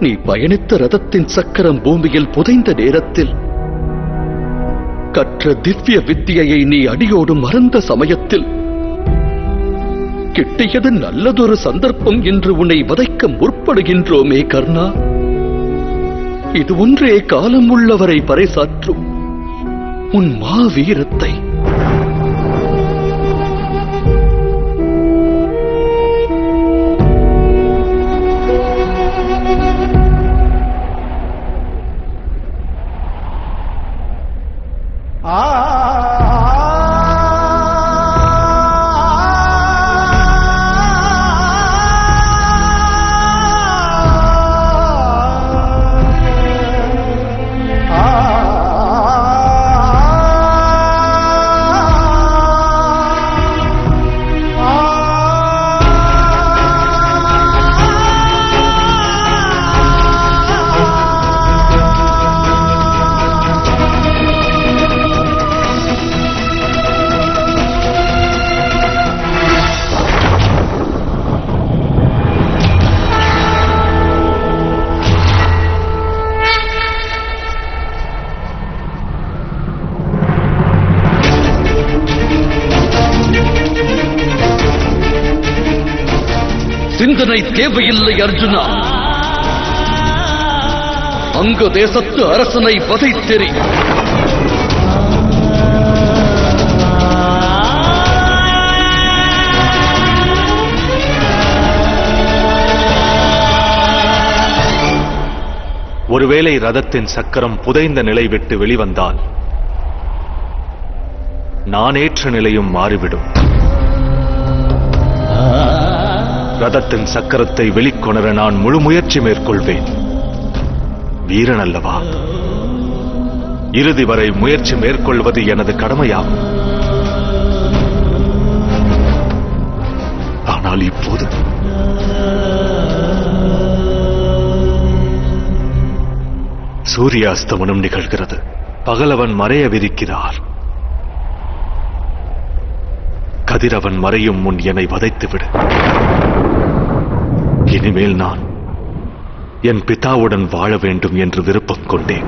நீ பயணித்த ரதத்தின் சக்கரம் பூமியில் புதைந்த நேரத்தில் கற்ற திவ்ய வித்தியை நீ அடியோடு மறந்த சமயத்தில் கிட்டியது நல்லதொரு சந்தர்ப்பம் என்று உன்னை வதைக்க முற்படுகின்றோமே கர்ணா. இது ஒன்றே காலம் உள்ளவரை பறைசாற்றும் உன் மாவீரத்தை. சிந்தனை தேவையில்லை அர்ஜுனா. அங்க தேசத்து அரசனை வதைத்தெறி. ஒருவேளை ரதத்தின் சக்கரம் புதைந்த நிலை விட்டு வெளிவந்தால் நானேற்ற நிலையும் மாறிவிடும். ரதத்தின் சக்கரத்தை வெளிக்கொணர நான் முழு முயற்சி மேற்கொள்வேன். வீரன் அல்லவா? இறுதி வரை முயற்சி மேற்கொள்வது எனது கடமையாகும். ஆனால் இப்போது சூரிய அஸ்தமனம் நிகழ்கிறது. பகலவன் மறைய கதிரவன் மறையும் முன் என்னை வதைத்துவிடு. இனிமேல் நான் என் பிதாவுடன் வாழ வேண்டும் என்று விருப்பம் கொண்டேன்.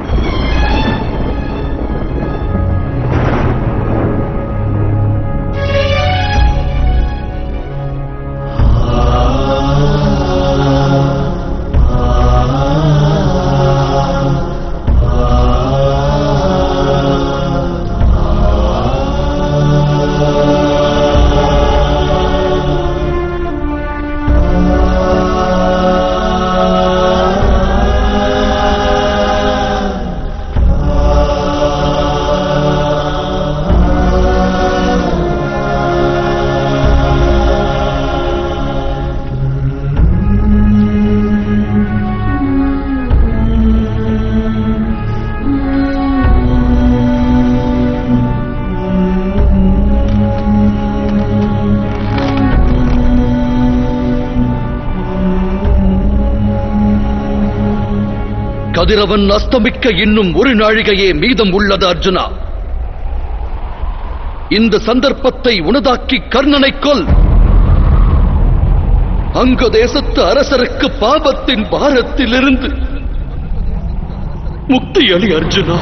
கதிரவன் அஸ்தமிக்க இன்னும் ஒரு நாழிகையே மீதம் உள்ளது அர்ஜுனா. இந்த சந்தர்ப்பத்தை உனதாக்கி கர்ணனை கொல். அங்க தேசத்து அரசருக்கு பாபத்தின் பாரத்திலிருந்து முக்தி அலி அர்ஜுனா.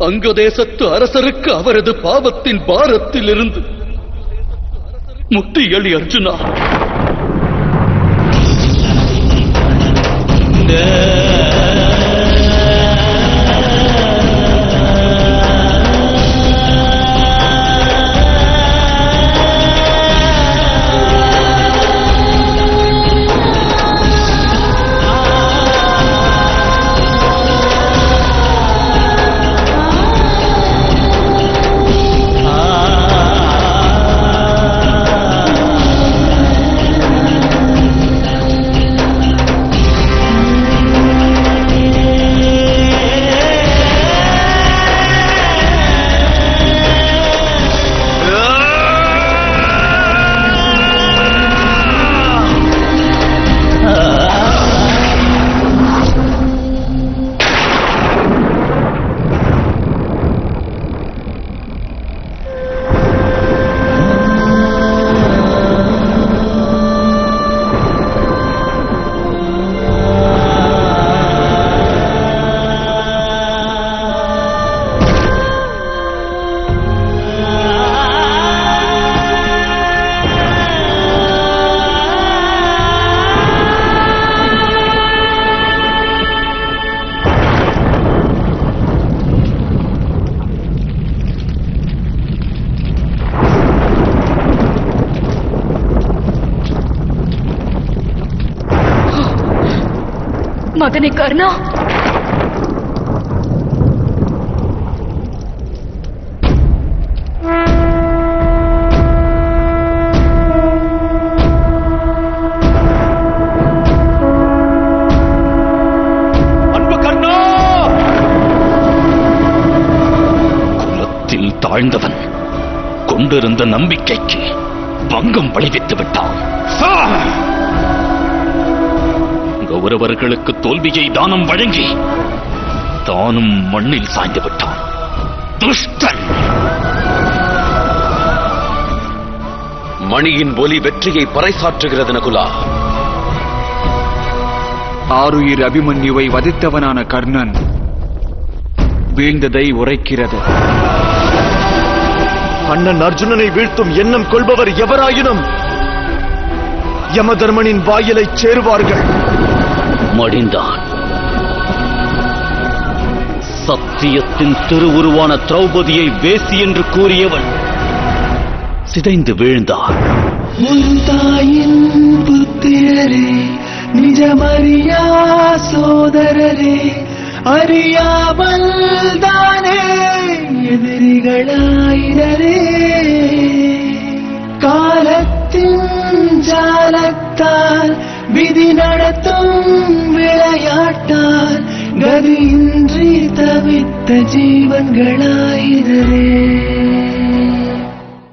அங்க தேசத்து அரசருக்கு அவரது பாவத்தின் பாரத்தில் இருந்து முக்தி எளி அர்ஜுனா. மகனே கர்ணா. அன்பு கர்ணா! குலத்தில் தாழ்ந்தவன் கொண்டிருந்த நம்பிக்கைக்கு பங்கம் விளைவித்து விட்டான். கௌரவர்களுக்கு தோல்வியை தானம் வழங்கி தானும் மண்ணில் சாய்ந்து விட்டான். துஷ்டன் மணியின் ஒலி வெற்றியை பறைசாற்றுகிறது நகுலா. ஆருயிர் அபிமன்யுவை வதித்தவனான கர்ணன் வீழ்ந்ததை உரைக்கிறது. அண்ணன் அர்ஜுனனை வீழ்த்தும் எண்ணம் கொள்பவர் எவராயினும்? யமதர்மனின் வாயிலைச் சேருவார்கள். மடிந்தான் சத்தியத்தின் திருவுருவான திரௌபதியை வேசி என்று கூறியவன் சிதைந்து வீழ்ந்தான். தாயின் புத்திரரே நிஜமறியா சோதரரே அறியாமல் தானே எதிரிகளாயிரரே. காலத்தின் ஜாலத்தால் விதி நடத்தும் விளையாட்டால் கதியின்றி தவித்த ஜீவன்களாயிரே